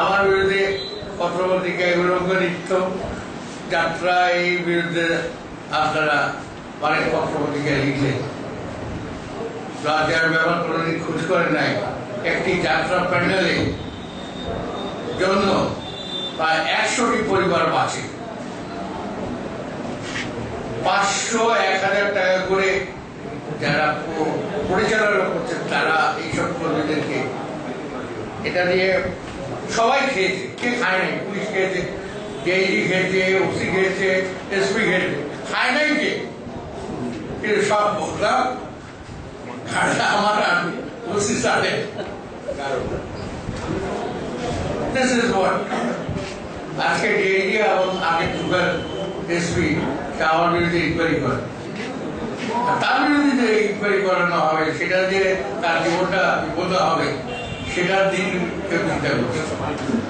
আমার বিরুদ্ধে পত্রপত্রিকা এগুলো নিত্য যাত্রা এই বিরুদ্ধে আপনারা অনেক পত্রপত্রিকায় লিখলেন। রাজার ব্যাপার কোনোদিন খোঁজ করে নাই। একটি যাত্রা প্যান্ডেলে জন্য প্রায় একশোটি পরিবার বাঁচে। পাঁচশো এক হাজার টাকা করে যারা পরিচালনা করছেন, তারা এইসব কর্মীদেরকে এটা দিয়ে সবাই খেয়েছে, কে খায় নাই? পুলিশ খেয়েছে জেইজি খেয়েছে, ওসি খেয়েছে, এসপি খেয়েছে। খায় নাই কে? কিন্তু সব বললাম আমার ওসি আজকে ডিআইডি এবং আগে এসপি বিরুদ্ধে ইনকোয়ারি করে। তার বিরুদ্ধে ইনকোয়ারি করানো হবে, সেটা যে তার জীবনটা বিপদ হবে chegaram dentro e perguntaram,